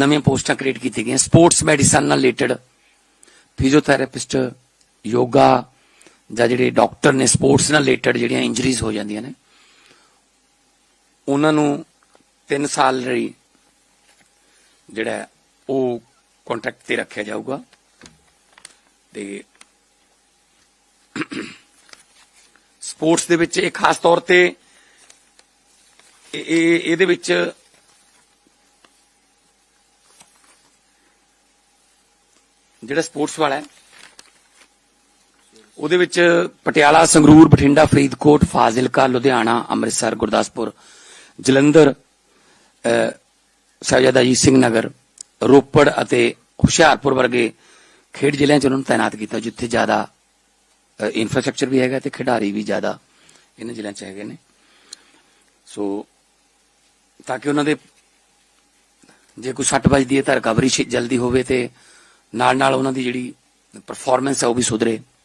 ਨਵੀਆਂ ਪੋਸਟਾਂ ਕ੍ਰੀਏਟ ਕੀਤੀਆਂ ਗਈਆਂ। ਸਪੋਰਟਸ ਮੈਡੀਸਨ ਨਾਲ ਰਿਲੇਟਡ ਫਿਜ਼ੀਓਥੈਰੇਪਿਸਟ, ਯੋਗਾ ਜਾਂ ਜਿਹੜੇ ਡਾਕਟਰ ਨੇ ਸਪੋਰਟਸ ਨਾਲ ਰਿਲੇਟਡ ਜਿਹੜੀਆਂ ਇੰਜਰੀਜ਼ ਹੋ ਜਾਂਦੀਆਂ ਨੇ, ਉਹਨਾਂ ਨੂੰ 3 ਸਾਲ ਲਈ ਜਿਹੜਾ ਉਹ ਕੰਟਰੈਕਟ ਤੇ ਰੱਖਿਆ ਜਾਊਗਾ। ਤੇ ਸਪੋਰਟਸ ਦੇ ਵਿੱਚ ਇਹ ਖਾਸ ਤੌਰ ਤੇ ਇਹ- ਇਹਦੇ ਵਿੱਚ ਜਿਹੜਾ ਸਪੋਰਟਸ ਵਾਲਾ ਹੈ, ਉਹਦੇ ਵਿੱਚ ਪਟਿਆਲਾ, ਸੰਗਰੂਰ, ਬਠਿੰਡਾ, ਫਰੀਦਕੋਟ, ਫਾਜ਼ਿਲਕਾ, ਲੁਧਿਆਣਾ, ਅੰਮ੍ਰਿਤਸਰ, ਗੁਰਦਾਸਪੁਰ, ਜਲੰਧਰ ਸਾਹਿਬਜ਼ਾਦਾ ਅਜੀਤ ਸਿੰਘ ਨਗਰ, ਰੋਪੜ ਅਤੇ ਹੁਸ਼ਿਆਰਪੁਰ ਵਰਗੇ ਖੇਡ ਜ਼ਿਲ੍ਹਿਆਂ 'ਚ ਉਹਨਾਂ ਨੂੰ ਤਾਇਨਾਤ ਕੀਤਾ, ਜਿੱਥੇ ਜ਼ਿਆਦਾ ਇਨਫਰਾਸਟ੍ਰਕਚਰ ਵੀ ਹੈਗਾ ਤੇ ਖਿਡਾਰੀ ਵੀ ਜ਼ਿਆਦਾ ਇਹਨਾਂ ਜ਼ਿਲ੍ਹਿਆਂ 'ਚ ਹੈਗੇ ਨੇ। ਸੋ, ਤਾਂ ਕਿ ਉਹਨਾਂ ਦੇ, ਜੇ ਕੋਈ ਸੱਟ ਵੱਜਦੀ ਹੈ ਤਾਂ ਰਿਕਵਰੀ ਜਲਦੀ ਹੋਵੇ ਤੇ ਨਾਲ ਨਾਲ ਉਹਨਾਂ ਦੀ ਜਿਹੜੀ ਪਰਫਾਰਮੈਂਸ ਹੈ ਉਹ ਵੀ ਸੁਧਰੇ।